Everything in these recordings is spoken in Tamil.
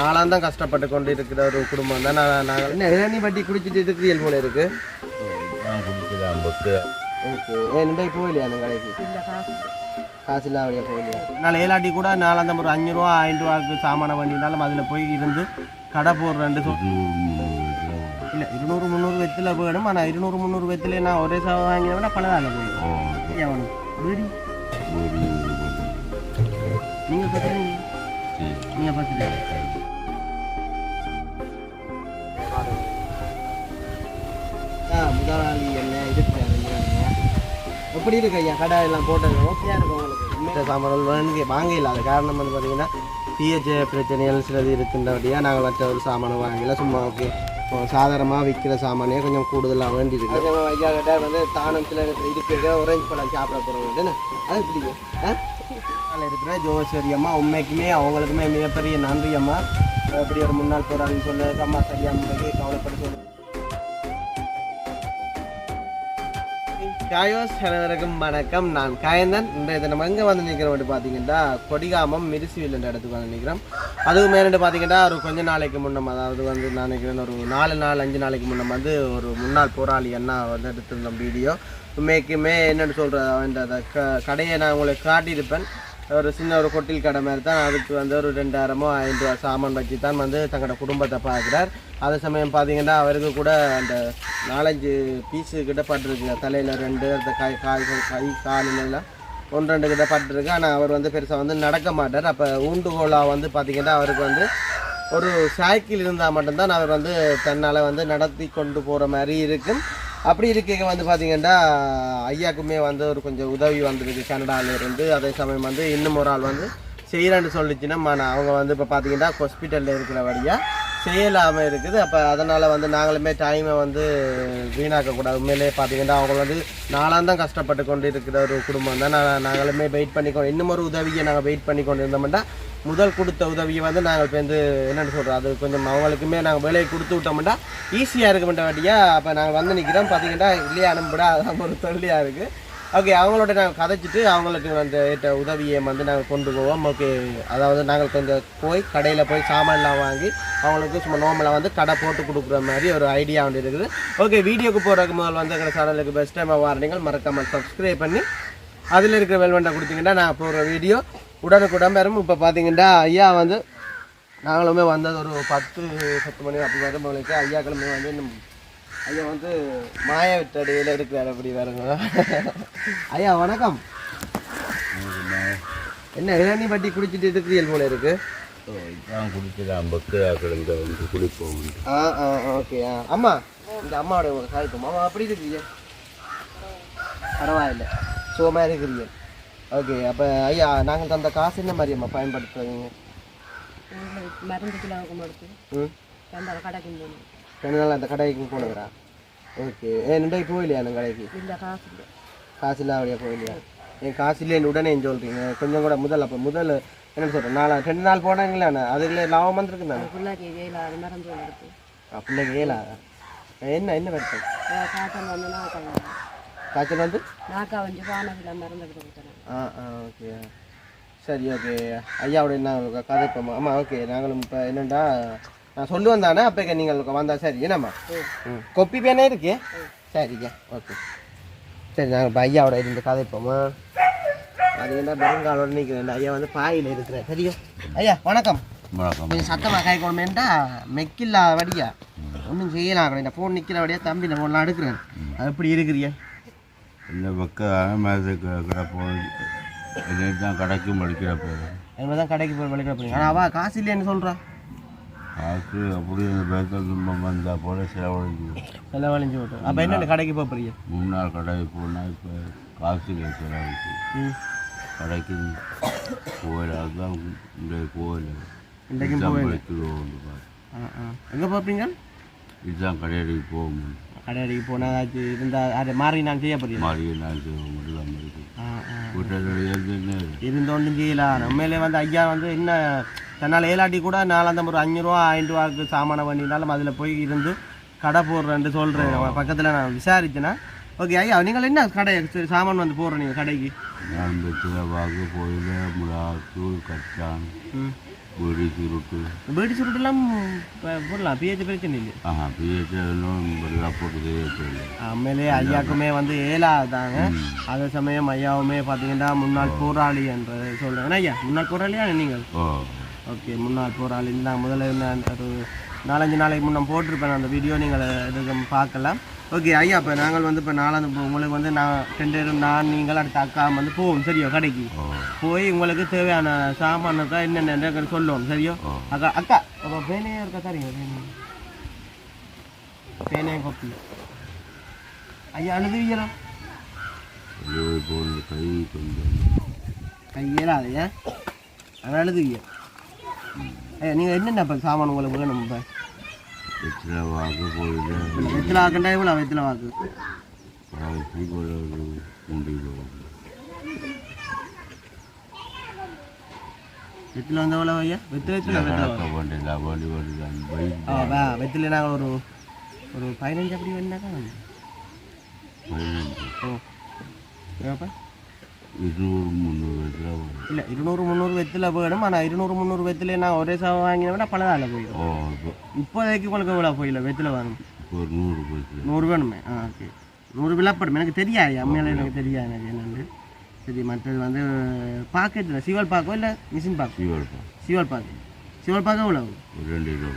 நாளாக தான் கஷ்டப்பட்டு கொண்டு இருக்கிற ஒரு குடும்பம் தான். நான் நாங்கள் என்ன இளநீ வட்டி குடிச்சிட்டு இருக்கிறீர்கள் போல இருக்கு? ஓகே. ஏன் போகலையா அந்த கடைக்கு? காசு காசு இல்லாம அப்படியே போகலையா? நான் ஏலாட்டி கூட நாலாந்தம் ஒரு அஞ்சு ரூபா ஆயிரம் ரூபாய்க்கு சாமான வண்டினாலும் அதில் போய் இருந்து கடை போடுறேன்ட்டு சொல் இல்லை இருநூறு முந்நூறு வெத்தில் போயிடும் ஆனால் இருநூறு முந்நூறு வெத்திலே நான் ஒரே சாவை வாங்கினா பலதால போயிடும். எவனும் வீடி? நீங்கள் பார்த்துருங்க நீங்கள் பார்த்துருங்க முதலாளி என்ன இருக்கிறாரு எப்படி இருக்கு ஐயா? கடை எல்லாம் போட்டது ஓகேயா இருக்கு உங்களுக்கு? இந்த சாமான்கள் வாங்கி வாங்க இல்லாத காரணம் வந்து பார்த்தீங்கன்னா பிஹெச் பிரச்சனைகள் சிலது இருக்கின்றபடியாக நாங்கள் மற்ற ஒரு சாமான் வாங்கல. சும்மா ஓகே. சாதாரணமாக விற்கிற சாமானே கொஞ்சம் கூடுதலாக வேண்டி இருக்கு ஐயா கிட்ட வந்து தானம் சில இருக்கிற ஒரேஞ்ச் பழம் சாப்பிட போகிறோம் அது பிடிக்கும் அதில் இருக்கிற ஜோசரி அம்மா. உண்மைக்குமே அவங்களுக்குமே மிகப்பெரிய நன்றி அம்மா. அப்படி ஒரு முன்னாள் போராளின்னு சொன்னதுக்கு அம்மா சரியா கவலைப்பட சொல்லு காயோஸ் அனைவருக்கும் வணக்கம் நான் காயந்தன். இன்றைய தினம் எங்கே வந்து நிற்கிறோம் அப்படி பார்த்தீங்கன்னா கொடிகாமம் மிரிசிவில் என்ற இடத்துக்கு வந்து நிற்கிறோம் அதுக்கு மேலே பார்த்தீங்கன்னா ஒரு கொஞ்ச நாளைக்கு முன்னம் அதாவது வந்து நான் நினைக்கிறேன் ஒரு நாலு நாள் அஞ்சு நாளைக்கு முன்னம் வந்து ஒரு முன்னாள் போராளி அண்ணா வந்து எடுத்திருந்தோம் வீடியோ. உண்மைக்குமே என்னென்னு சொல்கிறது அந்த அந்த க கடையை நான் உங்களுக்கு காட்டியிருப்பேன். ஒரு சின்ன ஒரு கொட்டில் கடை மாதிரி தான். அதுக்கு வந்து ஒரு ரெண்டாயிரமோ ஐநூறு ரூபா சாமான் வச்சு தான் வந்து தங்களோட குடும்பத்தை பார்க்குறார். அதே சமயம் பார்த்தீங்கன்னா அவருக்கு கூட அந்த நாலஞ்சு பீஸு கிட்ட பட்டிருக்கு தலையில் ரெண்டு அந்த கை காய்கள் கை காலிலெல்லாம் ஒன்று ரெண்டு கிட்ட பட்டிருக்கு. ஆனால் அவர் வந்து பெருசாக வந்து நடக்க மாட்டார். அப்போ ஊண்டுகோலாக வந்து பார்த்திங்கன்னா அவருக்கு வந்து ஒரு சைக்கிள் இருந்தால் மட்டும்தான் அவர் வந்து தன்னால் வந்து நடத்தி கொண்டு போகிற மாதிரி இருக்கும். அப்படி இருக்க வந்து பார்த்தீங்கன்னா ஐயாக்குமே வந்து ஒரு கொஞ்சம் உதவி வந்திருக்கு கனடாவிலேருந்து அதே சமயம் வந்து இன்னும் ஒரு ஆள் வந்து செய்கிறேன்னு சொல்லிச்சுன்னா அவங்க வந்து இப்போ பார்த்தீங்கன்னா ஹாஸ்பிட்டலில் இருக்கிற வழியாக செய்யலாமல் இருக்குது. அப்போ அதனால் வந்து நாங்களுமே டைமை வந்து வீணாக்கக்கூடாது உண்மையிலே பார்த்தீங்கன்னா அவங்க வந்து நாளாக தான் கஷ்டப்பட்டு கொண்டு இருக்கிற ஒரு குடும்பம் தான். நான் நாங்களுமே வெயிட் பண்ணி கொண்டு இன்னும் ஒரு உதவியை நாங்கள் வெயிட் பண்ணி கொண்டு இருந்தோம்னா முதல் கொடுத்த உதவியை வந்து நாங்கள் இப்போ வந்து என்னென்னு சொல்கிறோம் அது கொஞ்சம் அவங்களுக்குமே நாங்கள் வேலையை கொடுத்து விட்டோம்னா ஈஸியாக இருக்க மாட்டேன் அப்போ நாங்கள் வந்து நிற்கிறோம் பார்த்தீங்கன்னா இல்லையா அனுப்பிடா. அதான் ஒரு தொல்லியாக இருக்குது ஓகே அவங்களோட நாங்கள் கதைச்சிட்டு அவங்களுக்கு அந்த ஏற்ற உதவியை வந்து நாங்கள் கொண்டு போவோம். ஓகே அதாவது நாங்கள் கொஞ்சம் போய் கடையில் போய் சாமான்லாம் வாங்கி அவங்களுக்கு சும்மா நோமலாக வந்து கடை போட்டு கொடுக்குற மாதிரி ஒரு ஐடியா வந்து இருக்குது. ஓகே வீடியோக்கு போகிறதுக்கு முதல் வந்து எங்கள் சேனலுக்கு பெஸ்ட் டைம் வாரணிகள் மறக்காமல் சப்ஸ்கிரைப் பண்ணி அதில் இருக்கிற வெல்வெண்டை கொடுத்தீங்கன்னா நான் போடுற வீடியோ உடனுக்குடன் பெறும் இப்போ பார்த்தீங்கன்னா ஐயா வந்து நாங்களுமே வந்தது ஒரு பத்து பத்து மணி அப்படி வரும் உங்களுக்கு ஐயா கிழமை வந்து ஐயா வந்து மாய விட்டடியில் இருக்கிறார் அப்படி வருங்க ஐயா வணக்கம். என்ன இளநீ பட்டி குடிச்சிட்டு இருக்கிறீர்கள் போல இருக்கு? குடிக்கலாம் பத்து கிடந்த வந்து குடிப்போம். ஆ ஆ ஓகே. ஆ அம்மா இந்த அம்மாவோட ஒரு சாய்ப்போம் அம்மா அப்படி இருக்கிறீங்க? பரவாயில்ல. சுகமாக இருக்கிறீங்க. ஓகே அப்போ ஐயா நாங்கள் தந்த காசு என்ன மாதிரி அம்மா பயன்படுத்துறீங்க? உங்களுக்கு மருந்து கிலோவுக்கு ரெண்டாவது கடைக்கு போகணும் ரெண்டு நாள் அந்த கடைக்கு போனதுரா ஓகே ஏன் இன்றைக்கு போகலையா அந்த கடைக்கு? இல்லை காசு இல்லை. காசு இல்லை அப்படியே போகலையா? என் காசு இல்லைன்னு உடனே சொல்கிறீங்க கொஞ்சம் கூட முதல் அப்போ முதல் என்ன சொல்கிறேன் நாலா ரெண்டு நாள் போனாங்களே அதுல லாபம் வந்திருக்கு பிள்ளைக்கு வேலை அது மருந்து எடுத்து. பிள்ளைக்கு ஏலாதா என்ன என்ன வருத்தம்? காய்ச்சல் வந்து காய்ச்சல் வந்து? நாக்கா வந்து பானத்தில் மருந்து எடுத்து கொடுத்தேன். ஆ ஆ ஓகே சரி ஓகே ஐயாவோட என்ன கதை இப்போ? ஆமாம் ஓகே நாங்களும் இப்போ என்னண்டா? நான் சொல்லுவேன் தானே அப்போ நீங்கள் வந்தா சரி. என்னம்மா? ம். கொப்பி பேனே இருக்கே? சரிங்க ஓகே சரி நாங்கள் இப்போ ஐயாவோட இருந்து கதைப்போமா அது என்ன பெருங்காலோட நிற்கிறேன் ஐயா வந்து பாயில் இருக்கிறேன் சரியோ ஐயா வணக்கம். வணக்கம். கொஞ்சம் சத்தமாக காய் கொடுமேன்டா மெக்கில்லா வடியா. ஒன்றும் செய்யலாம் இந்த ஃபோன் நிற்கிற வழியா தம்பி இந்த ஃபோன்லாம் எடுக்கிறேன். அது எப்படி இருக்கிறியா? இந்த பக்கம் மேலே கிடப்போம் தான் கடைக்கும் படிக்கிற பேர் அது தான் கடைக்கு போய் வலிக்கிற போறீங்க. ஆனால் அவள் காசு இல்லைன்னு சொல்கிறா காசு அப்படி அந்த பேக்கல் துன்பம் வந்தால் போல செலவழிஞ்சு எல்லாம் வலிஞ்சு விட்டு அப்போ என்ன கடைக்கு போக போறீங்க? மூணு நாள் கடைக்கு போனால் இப்போ காசு இல்லை செலவழிச்சு. கடைக்கு கோயில் அதுதான் இந்த கோயில் இன்றைக்கும் ஆ எங்கே போப்பீங்க இதுதான் கடையடிக்கு போகும் கடைக்கு போனால் ஏதாச்சும் இருந்தால் அது மாறி நான் செய்ய போறீங்க மாறிய நாள் முடியலாம் இருக்கு ஆ ஆ. வீட்டில் எழுதுன்னு இருந்த ஒன்றும் செய்யலாம் உண்மையிலே வந்து ஐயா வந்து என்ன தன்னால் ஏலாட்டி கூட நாலாந்தம் ஒரு அஞ்சு ரூபா ஐந்து ரூபாய்க்கு சாமான பண்ணினாலும் அதில் போய் இருந்து கடை போடுறேன்ட்டு சொல்கிறேன் பக்கத்தில் நான் விசாரிச்சேன்னா ஓகே ஐயா நீங்கள் என்ன கடை சாமான் வந்து போடுறீங்க கடைக்கு? நான் கோயில் முலாத்தூர் கச்சான் பீடி சுருட்டு. பீடி சுருட்டுலாம் போடலாம். பிஹெச் பிரச்சனை இல்லை. ஆஹா பிஹெச்எல்லும் எல்லாம் போட்டு தேவையில்லை உண்மையிலே ஐயாக்குமே வந்து ஏழாதாங்க அதே சமயம் ஐயாவுமே பார்த்தீங்கன்னா முன்னாள் போராளி என்று சொல்கிறேன் ஐயா முன்னாள் போராளியா நீங்கள் ஓ. ஓகே முன்னாள் போராளி நான் முதல்ல ஒரு நாலஞ்சு நாளைக்கு முன்ன போட்டிருப்பேன் அந்த வீடியோ நீங்கள் எதுவும் பார்க்கலாம். ஓகே ஐயா இப்போ நாங்கள் வந்து இப்போ நாலாந்து உங்களுக்கு வந்து நான் ரெண்டு பேரும் நான் நீங்கள் அடுத்த அக்கா வந்து போவோம் சரியோ கடைக்கு? போய் உங்களுக்கு தேவையான சாமானுக்கா என்னென்ன சொல்லுவோம் சரியோ. அக்கா அக்கா அப்போ பேனையே இருக்கா தரீங்க பேனே பேனே கொப்பி ஐயா அழுதுவீங்களா? வெளியே போன கை கொஞ்சம் கையேறாது ஏன் அது அழுதுவீங்க. ஐயா நீங்கள் என்னென்ன இப்போ சாமான் உங்களுக்கு வேணும் இப்போ? வெற்றில வாக்கு போயிட்டு வெத்தில வாக்குண்டா எவ்வளோ வெத்தில வாக்கு வெத்தில வந்து எவ்வளோ ஐயா வெத்தில வெத்தில வெத்தில நடக்க வேண்டியதா வண்டி வருதான் பைக் ஆ வா வெத்தில நாங்கள் ஒரு ஒரு பதினஞ்சு அப்படி வேணாக்கா ஓ ஏப்பா இருநூறு முந்நூறு வரும் இல்லை இருநூறு முந்நூறு வெத்தில வேணும் ஆனால் இருநூறு முந்நூறு வெத்தில நான் ஒரே சாதம் வாங்கின விட பலதால போயிடும் ஓ இப்போ இப்போதைக்கு உங்களுக்கு எவ்வளோ போயில வெத்தில இப்போ ஒரு நூறு போயிட்டு நூறு வேணுமே ஆ ஓகே நூறு விழப்படும் எனக்கு தெரியாது அம்மையால எனக்கு தெரியாது எனக்கு என்னன்னு சரி மற்றது வந்து பாக்கெட்டில் சிவல் பாக்கோ இல்லை மிஷின் பாக்கோ சீவல்பா சிவல் பாக்கு சிவல் பாக்கு எவ்வளோ ஒரு ரெண்டு கிலோ.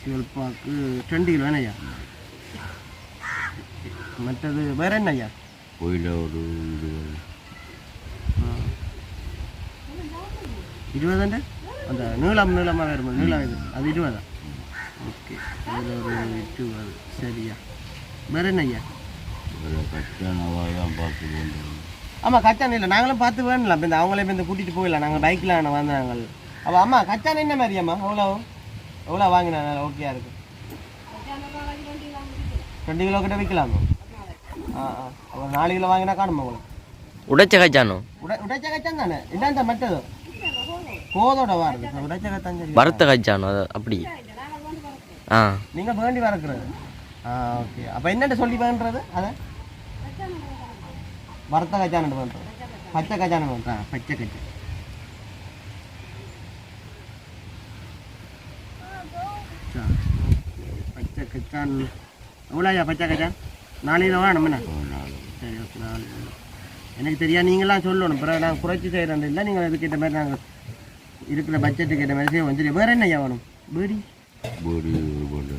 சிவல் பாக்கு ரெண்டு கிலோ ஐயா மற்றது வேற என்ன ஐயா? கோயில ஒரு இருபது இருபதாண்டு அந்த நீளம் நீளமாக வருமா நீளம் இது. அது இருபதா? ஓகே. அதில் ஒரு இருபது. சரியா வேற என்ன ஐயா? ஆமாம் கச்சான் இல்லை. நாங்களும் பார்த்து வேணும்ல. இப்போ இந்த அவங்களே இப்போ இந்த கூட்டிகிட்டு போயிடலாம். நாங்கள் பைக்கில் வந்து நாங்கள் அப்போ அம்மா கச்சான் என்ன மாதிரி அம்மா? எவ்வளோ? எவ்வளோ வாங்கினா ஓகேயா இருக்கு. ரெண்டு கிலோ கிட்ட விற்கலாமா? ஒரு நாலு கிலோ வாங்கினா காணுமா உங்களுக்கு உடைச்ச கச்சானோ உட உடைச்ச கச்சான் தானே இதான் மற்றது கோதோட வாருது உடைச்ச கச்சான் சரி வறுத்த கச்சானோ அப்படி ஆ நீங்கள் வேண்டி வறக்குறது ஆ ஓகே அப்போ என்னென்ன சொல்லி வேண்டுறது அதை வறுத்த கச்சான் பண்ணுறது பச்சை கச்சான் பண்ணுறா பச்சை கச்சான் பச்சை கச்சான் எவ்வளோயா பச்சை கச்சான் நாலு கிலோ வேணும் என்ன? ஒரு நாள் சரி ஓகே நாலு. கிலோ எனக்கு தெரியாது நீங்களாம் சொல்லணும். பிறகு நான் குறைச்சி செய்கிறேன் இல்லை நீங்கள் அதுக்கேற்ற மாதிரி நாங்கள் இருக்கிற பட்ஜெட்டுக்கு ஏற்ற மாதிரி செய்வோம் சரி வேறு என்ன வேணும்? பேடி. போடி போட்டு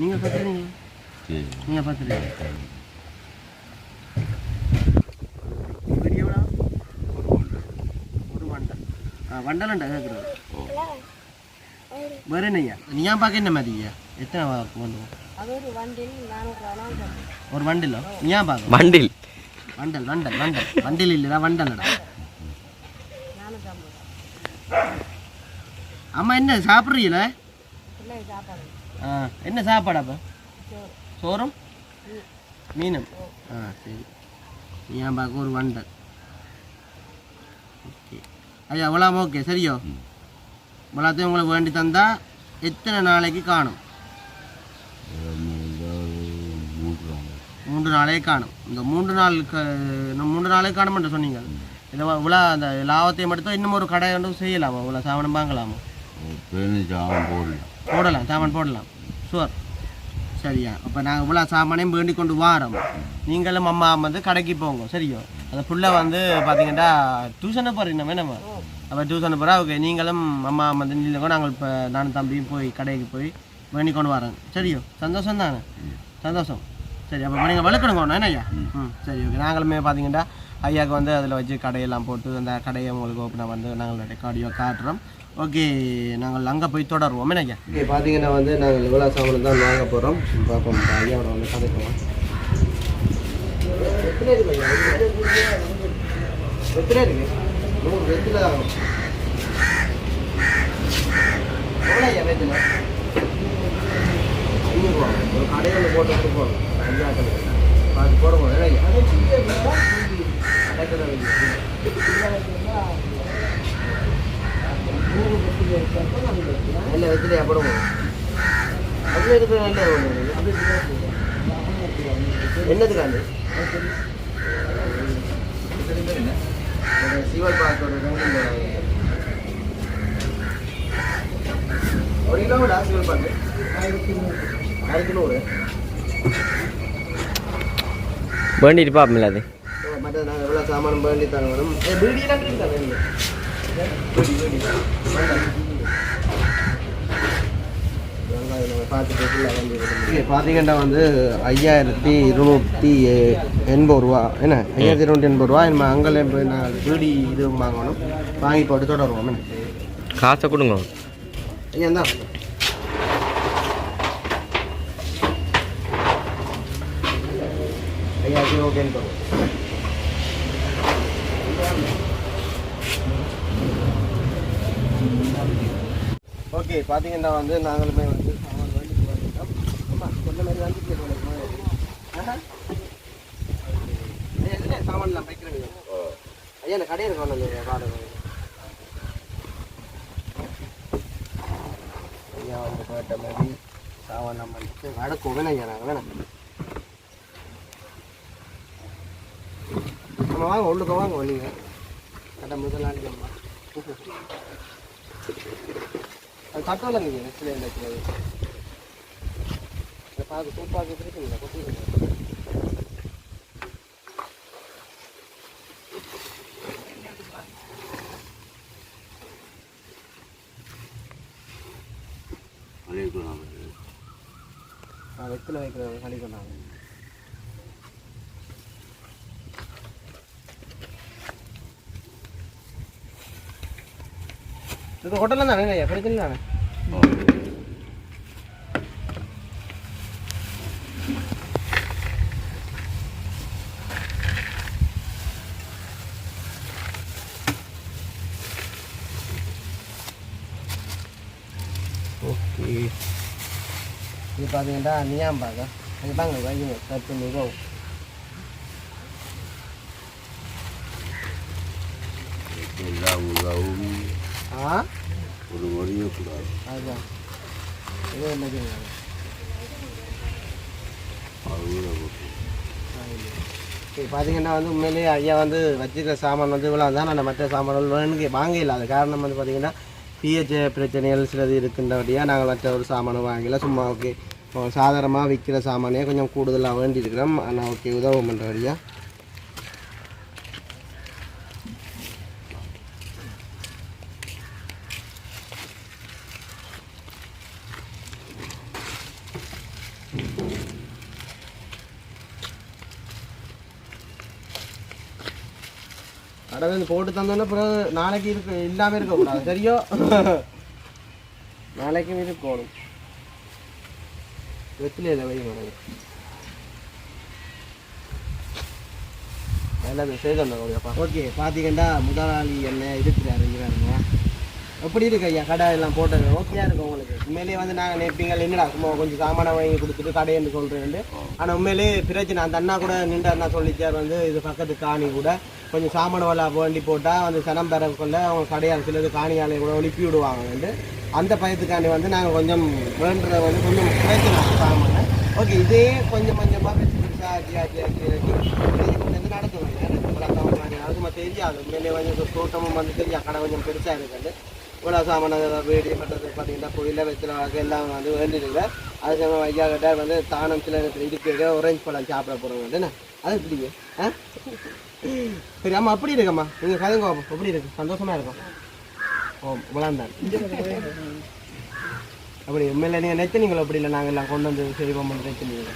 நீங்கள் பார்த்துறீங்களா சரி. நீங்கள் பார்த்துறீங்க பெரிய ஒரு வண்டல். ஆ வண்டலண்டா கேட்குறது வேறு என்னய்யா நீ ஏன் பார்க்க என்ன மாதிரியா எத்தனை வாக்கு வந்துடும் அது ஒரு வண்டிலோ பார்க்க வண்டில் வண்டல் வண்டல் வண்டல் வண்டில் இல்லைடா வண்டலடா அம்மா என்ன சாப்பிட்றீங்கள ஆ என்ன சாப்பாடு அப்போ சோறும் மீனும் ஆ சரி பார்க்க ஒரு வண்டல் ஓகே ஐயா அவ்வளோ ஓகே சரியோ இவ்வளோத்தையும் உங்களுக்கு வேண்டி தந்தா எத்தனை நாளைக்கு காணும் மூன்று நாள் மூன்று நாளே காணும். இந்த மூன்று நாள் மூன்று நாளே காணும் என்று சொன்னீங்க. இதை இவ்வளோ அந்த லாபத்தையும் எடுத்தா இன்னும் ஒரு கடை ஒன்றும் செய்யலாமா? இவ்வளோ சாமானம் வாங்கலாமா? போடலாம் போடலாம் சாமான் போடலாம். ஷுவர் சரியா. அப்போ நாங்கள் இவ்வளோ சாமானையும் வேண்டி கொண்டு வாரோம். நீங்களும் அம்மா வந்து கடைக்கு போங்க. சரியோ? அந்த புள்ள வந்து பார்த்தீங்கன்னா டியூஷனை போகிறீங்க நம்ம அப்போ டியூஷனை போகிறா ஓகே நீங்களும் அம்மா வந்து நில்லுங்க. நாங்கள் இப்போ நானும் தம்பியும் போய் கடைக்கு போய் வேண்டி கொண்டு வரோம். சரியோ? சந்தோஷம் தானே? சந்தோஷம். சரி அப்போ நீங்கள் வளர்க்கணுங்க ஒன்று ஐயா ம். சரி ஓகே நாங்களுமே பார்த்தீங்கன்னா ஐயாவுக்கு வந்து அதில் வச்சு கடையெல்லாம் போட்டு அந்த கடையை உங்களுக்கு ஓப்பனாக வந்து நாங்கள் ரெக்கார்டியோ காட்டுறோம். ஓகே நாங்கள் அங்கே போய் தொடருவோம். ஐயா ஓகே பார்த்தீங்கன்னா வந்து நாங்கள் எவ்வளோ சாமான் தான் வாங்க போகிறோம் பார்ப்போம். ஐயாவோட வந்து கதைக்குவோம் எத்தனை இருக்கு ஐயா? எத்தனை இருக்கு? நூறு வெத்தில. எவ்வளோ ஐயா வெத்தில? ஐநூறுரூவா ஒரு கடையில் போட்டு போகணும் ஐயா பார்த்து போடுவோம் ஐயா அடைக்கிற நல்ல வெத்திலையா போடுவோம் அதில் இருக்கிற நல்ல என்னதுக்காண்டு சிவல் பார்க்க ஒரு ரெண்டு சிவல் பார்க்க ஆயிரத்தி நூறு ஆயிரத்தி நூறு வேண்டிட்டு பார்ப்போம்ல அது மற்ற நாங்கள் எவ்வளோ சாமான் வேண்டி தானே வரும் ஏ பீடியெல்லாம் கிடையாது வேணும் பீடி பீடி பார்த்தீங்கன்னா வந்து ஐயாயிரத்தி இருநூற்றி எண்பது ரூபா. என்ன? ஐயாயிரத்தி இருநூற்றி எண்பது ரூபா. நம்ம அங்கே போய் நான் பீடி இது வாங்கணும். வாங்கி போட்டு தொடருவோம். என்ன? காசை கொடுங்க. ஐயா தான். ஐயாயிரத்தி ஓகே எண்பது ஓகே பார்த்தீங்கன்னா வந்து நாங்களுமே வந்து சாமான் வாங்கிட்டு வந்துட்டோம். ஆமாம் சொன்ன மாதிரி வாங்கி. ஆஹா. ஐயா, சாமான்லாம் பைக்கிறேன் ஐயா இந்த கடையில் இருக்கணும் வந்து வாடகை ஐயா வந்து போட்ட மாதிரி சாமான் நம்ம வடக்கு வேணாம் ஐயா நாங்கள் வேணாம். நம்ம வாங்க உள்ளுக்க வாங்க நீங்கள் கடை முதலாளியம்மா அது தட்டோல நீங்கள் நெக்ஸ்ட்ல நெக்ஸ்ட்ல இதை. பார்க்க சூப்பாக்கு இருக்குங்களா நான் வெத்தில் வைக்கிறவங்க களி கொண்டாங்க இது ஹோட்டலில் தானே ஐயா கிடைக்கல தானே ஓகே இது பார்த்தீங்கன்னா நியாம் பார்க்க அது தாங்க வைங்க கட் பண்ணி போகும் எல்லா ஆ ஒரு மொழியக்கூடாது அதுதான் இது என்னது சரி பார்த்தீங்கன்னா வந்து உண்மையிலேயே ஐயா வந்து வச்சுக்கிற சாமான் வந்து இவ்வளோ தான். நான் மற்ற சாமான்கள் வேணுங்க வாங்க இல்லாத காரணம் வந்து பார்த்தீங்கன்னா பிஹெச் பிரச்சனைகள் சிலது இருக்கின்றபடியாக நாங்கள் மற்ற ஒரு சாமானும் வாங்கல. சும்மா ஓகே சாதாரணமாக விற்கிற சாமானே கொஞ்சம் கூடுதலாக வேண்டி இருக்கிறோம் ஆனால் ஓகே உதவும் பண்ணுறபடியாக இந்த போட்டு தந்தோன்னே பிறகு நாளைக்கு இருக்கு இல்லாமல் இருக்கக்கூடாது. சரியோ? நாளைக்கும் இருக்கணும். வெத்திலையில் வை மேடம் எல்லாமே செய்தோம் ஓகே பார்த்தீங்கன்னா முதலாளி என்ன இருக்கிறாருங்கிறாருங்க எப்படி இருக்கு ஐயா? கடை எல்லாம் போட்டது ஓகேயா இருக்கு உங்களுக்கு? உண்மையிலேயே வந்து நாங்கள் நேப்பிங்க என்னடா சும்மா கொஞ்சம் சாமானை வாங்கி கொடுத்துட்டு கடைன்னு சொல்கிறேன் ஆனால் உண்மையிலேயே பிரச்சனை அந்த அண்ணா கூட நின்று அண்ணா சொல்லிச்சார் வந்து இது பக்கத்து காணி கூட. கொஞ்சம் சாமான வலை வேண்டி போட்டால் அந்த சனம் பெறக்குள்ள அவங்க கடையால் சிலது காணியாலை கூட ஒழுப்பி விடுவாங்கன்ட்டு அந்த பயத்துக்காண்டி வந்து நாங்கள் கொஞ்சம் வேண்டுறத வந்து கொஞ்சம் குறைக்கலாம் சாமான ஓகே இதே கொஞ்சம் கொஞ்சமாக பெருசு பெருசாக ஆக்கி ஆக்கி ஆக்கி ஆக்கி இது நடத்துவாங்க அது தெரியாது. உண்மையிலேயே கொஞ்சம் தோட்டமும் வந்து தெரியும் கடை கொஞ்சம் பெருசாக இருக்குது. இவ்வளோ சாமான வேடி பட்டது பார்த்தீங்கன்னா கோயிலில் வெத்தலை எல்லாம் வந்து வேண்டியிருக்கு அதுக்கு நம்ம ஐயா கிட்ட வந்து தானம் சில இடத்துல இருக்கு ஒரேஞ்ச் பழம் சாப்பிட போகிறோம் வந்து அது பிடிக்கும் ஆ? சரி அம்மா அப்படி இருக்கம்மா? நீங்கள் கதைங்க பாப்போம் எப்படி இருக்கு? சந்தோஷமா இருக்கும் ஓ விளாண்டான் அப்படி உண்மையில நீங்கள் நினைச்சீங்களோ அப்படி இல்லை நாங்கள் எல்லாம் கொண்டு வந்து செய்வோம் நெச்சனீங்க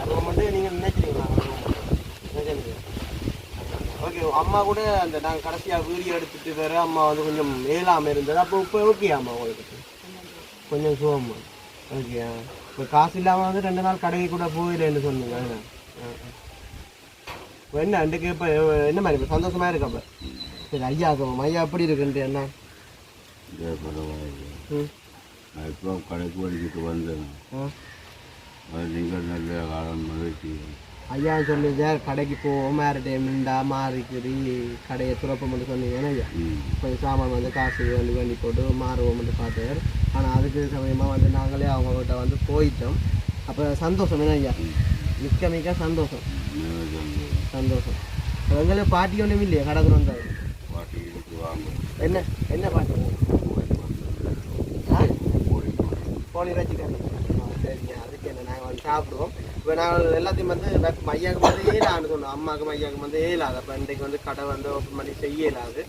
அது மட்டும் நீங்கள் ஓகே அம்மா கூட அந்த நாங்கள் கடைசியாக வீடியோ எடுத்துட்டு வேறு அம்மா வந்து கொஞ்சம் மேலாமல் இருந்தது. அப்போ இப்போ ஓகே அம்மா உங்களுக்கு? கொஞ்சம் சுகமா? ஓகே இப்போ காசு இல்லாமல் வந்து ரெண்டு நாள் கடைக்கு கூட போயிடலன்னு சொன்னீங்க ஆ, ஆ. இப்போ என்ன அன்றைக்கு இப்போ என்ன மாதிரி இப்போ சந்தோஷமா இருக்கு அப்போ சரி ஐயா இருக்கும் ஐயா எப்படி இருக்குன்ட்டு என்ன? இப்போ கடைக்கு வடிக்கிட்டு வந்தேன் நீங்கள் நல்ல காலம் மகிழ்ச்சி. ஐயா சொல்லுங்க கடைக்கு போவோம் வேறு டைம் இண்டா மாறிக்கிறி கடையை துறப்பம் மட்டும் சொன்னீங்கன்னா ஐயா. கொஞ்சம் சாமான் வந்து காசு வேண்டி வேண்டி போட்டு மாறுவோம்னு பார்த்தார். ஆனால் அதுக்கு சமயமாக வந்து நாங்களே அவங்கக்கிட்ட வந்து போயிட்டோம். அப்போ சந்தோஷம் என்ன ஐயா? மிக்க மிக்க சந்தோஷம். சந்தோஷம். எங்களுக்கு பாட்டி ஒன்றும் இல்லையா கடவுள் வந்தாரு. என்ன என்ன பாட்டி? கோழி வச்சுக்கோங்க. சரிங்க. அதுக்கு என்ன நாங்கள் வந்து சாப்பிடுவோம். இப்போ நாங்கள் எல்லாத்தையும் வந்து வெப் மையாக்கு வந்து ஏழான்னு சொன்னோம். அம்மாவுக்கு மையாக்கு வந்து ஏலாது. அப்போ இன்றைக்கு வந்து கடை வந்து ஓப்பன் பண்ணி செய்ய இயலாது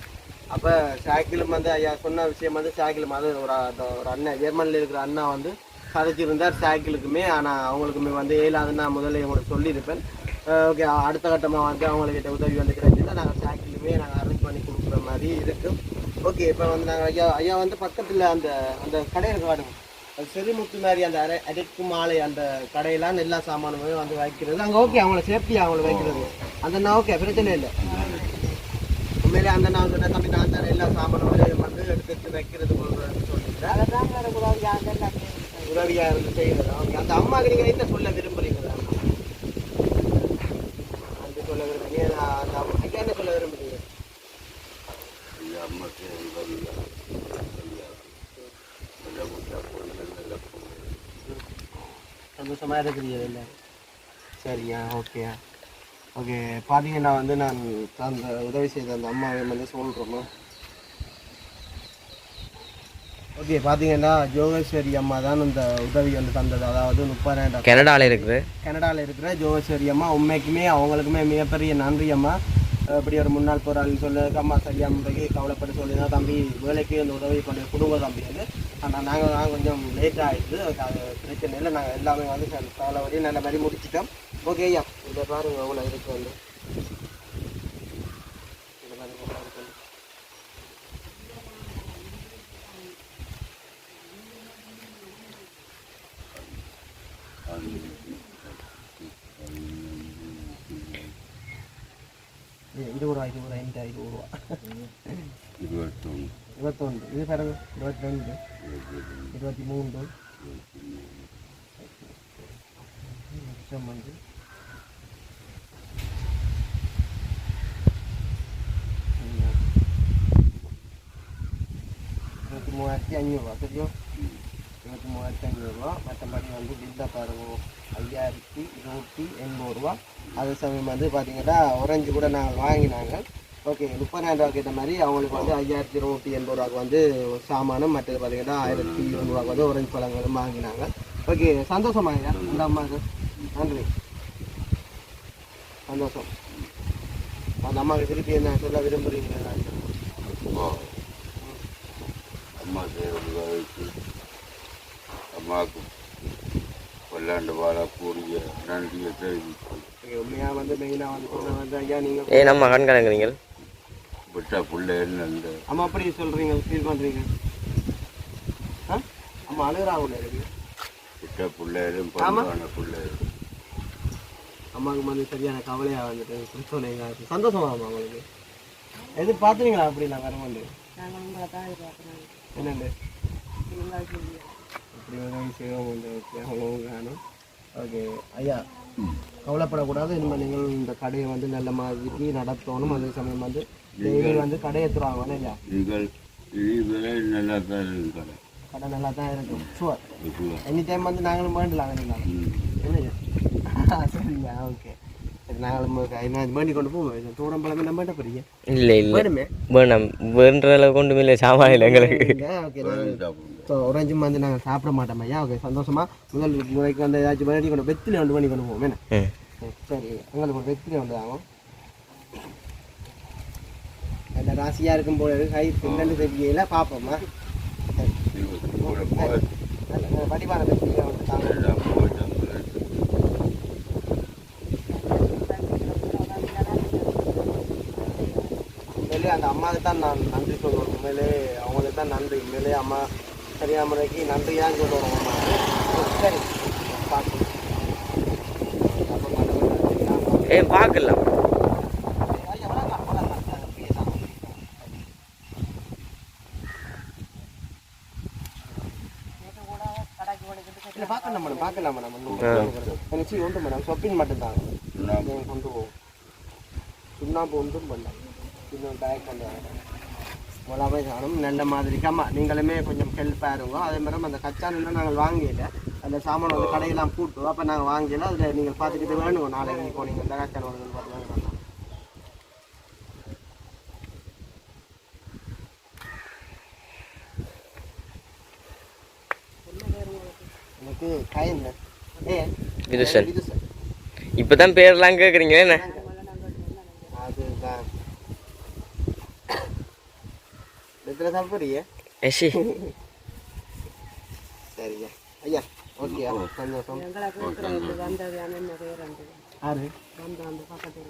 அப்போ சாக்கிலும் வந்து ஐயா சொன்ன விஷயம் வந்து சாக்கிலும் அது ஒரு ஒரு அண்ணன் ஜெர்மனியில் இருக்கிற அண்ணா வந்து கதைச்சிருந்தார் சாக்கிலுக்குமே ஆனால் அவங்களுக்குமே வந்து ஏலாதுன்னு நான் முதல்ல உங்களுக்கு சொல்லியிருப்பேன். ஓகே அடுத்த கட்டமாக வந்து அவங்கக்கிட்ட உதவி வந்து கிடைச்சதுன்னா நாங்கள் சாக்கிலுமே நாங்கள் அரேஞ்ச் பண்ணி கொடுக்குற மாதிரி இருக்கும் ஓகே இப்போ வந்து நாங்கள் ஐயா ஐயா வந்து பக்கத்தில் அந்த அந்த கடையில் காடுங்க செருமுத்து மாதிரி அந்த அரை அடைக்கு மாலை அந்த கடையெல்லாம் எல்லா சாமானுமே வந்து வைக்கிறது அங்கே ஓகே அவங்கள சேஃப்டியாக அவங்கள வைக்கிறது. அந்த நான் ஓகே பிரச்சனை இல்லை. உண்மையிலே அந்த நான் சொன்ன தம்பி நான் தரேன் எல்லா சாமானும் வந்து எடுத்து எடுத்து வைக்கிறது எல்லாத்தையும் உதவியாக இருந்து செய்கிறது ஓகே அந்த அம்மாவுக்கு நீங்கள் என்ன சொல்ல விரும்புறீங்க அந்த சொல்ல விரும்புறீங்க நான் அந்த அம்மா- ஐயா என்ன சொல்ல விரும்புறீங்க ஐயா அம்மா சேருங்க நல்ல முட்டா பொண்ணு நல்ல பொண்ணு சந்தோஷமாக இருக்கிறீங்க இல்லை. சரியா ஓகேயா ஓகே பார்த்தீங்கன்னா வந்து நான் அந்த உதவி செய்த அந்த அம்மாவை வந்து சொல்கிறோமா ஓகே பார்த்தீங்கன்னா ஜோகேஸ்வரி அம்மா தான் இந்த உதவி வந்து தந்தது. அதாவது முப்பதாயிரம் கனடாவில் இருக்குது. கனடாவில் இருக்கிற ஜோகேஸ்வரி அம்மா உண்மைக்குமே அவங்களுக்குமே மிகப்பெரிய நன்றி அம்மா. இப்படி ஒரு முன்னாள் போராளி சொல்லுறதுக்கு அம்மா சரியா முறைக்கு கவலைப்பட்டு சொல்லிதான் தம்பி வேலைக்கு அந்த உதவி பண்ணி கொடுங்க தம்பி வந்து ஆனால் நாங்கள் நான் கொஞ்சம் லேட் ஆகிடுது அதுக்கு அது பிரச்சனை இல்லை நாங்கள் எல்லாமே வந்து சரி, கவலை வரையும் நல்ல மாதிரி முடிச்சிட்டோம் ஓகே ஐயா இதை பாருங்க எவ்வளோ இருக்கு வந்து இதை பாருங்க எவ்வளோ இருக்கு வந்து. இது இருபது ரூபா இருபது ரூபா இந்த இருபது ரூபா இருபத்தொன்று இருபத்தொன்று. இது பாருங்க இருபத்தி ரெண்டு இருபத்தி மூன்று. மிச்சம் வந்து. இருபத்தி மூவாயிரத்தி ஐநூறுரூவா தெரியும் இருபத்தி மூவாயிரத்தி ஐநூறுரூவா மற்றபடி வந்து பில்லை பாருங்க. ஐயாயிரத்தி இருநூற்றி எண்பது ரூபா. அதே சமயம் வந்து பார்த்தீங்கன்னா orange கூட நாங்கள் வாங்கினாங்க. ஓகே முப்பதாயிரம் ரூபா கேட்ட மாதிரி அவங்களுக்கு வந்து ஐயாயிரத்தி இருநூற்றி எண்பது ரூபாய்க்கு வந்து சாமானும் மற்றது பார்த்தீங்கன்னா ஆயிரத்தி இருநூறுவாக்கு வந்து orange பழங்களும் வாங்கினாங்க. ஓகே சந்தோஷமா ஐயா அந்த அம்மாவுக்கு? நன்றி. சந்தோஷம். அந்த அம்மாவுக்கு திருப்பி என்ன சொல்ல விரும்புகிறீங்களா அப்பா அம்மா செய்கிற வயசு அம்மாவுக்கு பல்லாண்டு வாழக்கூடிய நன்றியை தெரிவிக்கும் உண்மையாக வந்து மெயினாக வந்து வந்து ஐயா நீங்கள் ஏ நம்ம கண்காணங்கிறீங்க விட்டா பிள்ளைன்னு அந்த அம்மா அப்படி சொல்கிறீங்க ஃபீல் பண்ணுறீங்க ஆ? அம்மா அழுகிறாங்க இருக்கு. விட்டா பிள்ளைகளும் ஆமா. பண்பான பிள்ளைகள் அம்மாவுக்கு வந்து சரியான கவலையாக வந்துட்டு சொன்னீங்க சந்தோஷமா அம்மா உங்களுக்கு? எதிர்பார்த்துறீங்களா அப்படி நான் வரும்போது? நாங்கள் உங்களை தான் என்னண்டு இப்படி உதவி செய்வோம் இந்த காணும் ஓகே ஐயா கவலைப்படக்கூடாது. இனிமேல் நீங்கள் இந்த கடையை வந்து நல்ல மாதிரி நடத்தணும். அதே சமயம் வந்து டெய்லி வந்து கடையை துறாங்க ஐயா நீங்கள் இதுவரை நல்லா தான் இருக்கிறேன் கடை. நல்லா தான் இருக்கும் ஷுவர். எனி டைம் வந்து நாங்களும் வேண்டலாம் நீங்கள் ம். என்னையா சரிங்க ஓகே எங்களுக்கு. நாங்கள் ஒரேஞ்சும் வந்து நாங்கள் சாப்பிட மாட்டோம் ஐயா ஓகே சந்தோஷமா? முதல் முறைக்கு வந்து ஏதாச்சும் வேண்டி கொண்டு வெத்திலே வந்து பண்ணி கொண்டு போவோம் சரி உங்களுக்கு ஒரு வெத்திலே வந்து ஆகும் நல்ல ராசியாக இருக்கும் போல இருக்கு. கை பின்னண்டு தெரியல பார்ப்போமா சரி. நீங்கள் கூட போய் நல்ல வடிவான வந்து தாங்க உண்மையிலே அந்த அம்மாவுக்கு தான் நான் நன்றி சொல்லணும் உண்மையிலே அவங்களுக்கு தான் நன்றி. உண்மையிலே அம்மா சரியா முறைக்கு நன்றியாக சொல்லணும் அம்மா சரி பார்த்து அப்போ மறுபடியும் ஏ பார்க்கலாம். இல்ல, பார்க்கலாம் மேடம் பார்க்கலாம் மேடம் ஒன்றும் சரி உண்டு மேடம் சொப்பின் மட்டும்தான். சுண்ணாம்பு. கொண்டு போவோம். சுண்ணாம்பு ஒன்றும் பண்ணலாம். இன்னும் கொண்டு வரேன். மிளகாய் சாணம். நல்ல மாதிரி. கம்மா நீங்களுமே கொஞ்சம் ஹெல்ப் ஆயிருங்க அதே மாதிரி அந்த கச்சான் நாங்கள் வாங்கல அந்த சாமான் வந்து கடையெல்லாம் கூட்டு அப்போ நாங்கள் வாங்கல அதில் நீங்கள் பார்த்துக்கிட்டு வேணுங்க. நாளைக்கு நீங்கள் போனீங்க. இந்த கச்சான் வந்து பார்த்து வாங்கலாம் எனக்கு காயின் ஏ விதுசன் இப்பதான் பேர்லாம் கேக்குறீங்களே என்ன? அதுதான் சரியா ஐயா ஓகே சந்தோஷம் கேட்குறது வந்தது பேர் வந்து ஆறு வந்து பக்கத்து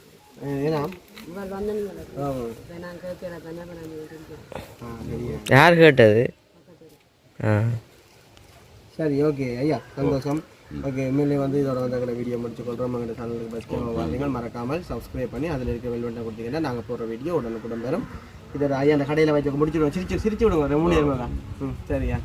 யார் கேட்டது? ஆ. சரி ஓகே ஐயா சந்தோஷம். ஓகே உண்மையிலே வந்து இதோட வந்து எங்களை வீடியோ முடிச்சு கொள்கிறோம் எங்களோட சேனலுக்கு பெஸ்ட் வாழ்ந்தீங்க மறக்காமல் சப்ஸ்கிரைப் பண்ணி அதில் இருக்க வெல் கொடுத்தீங்கன்னா நாங்கள் போடுற வீடியோ உடனுக்குடன் வரும். இதோட ஐயா அந்த கடையில் வச்சு முடிச்சுடுவோம். சிரிச்சு சிரிச்சு விடுங்க. மூணு ம் சரியா?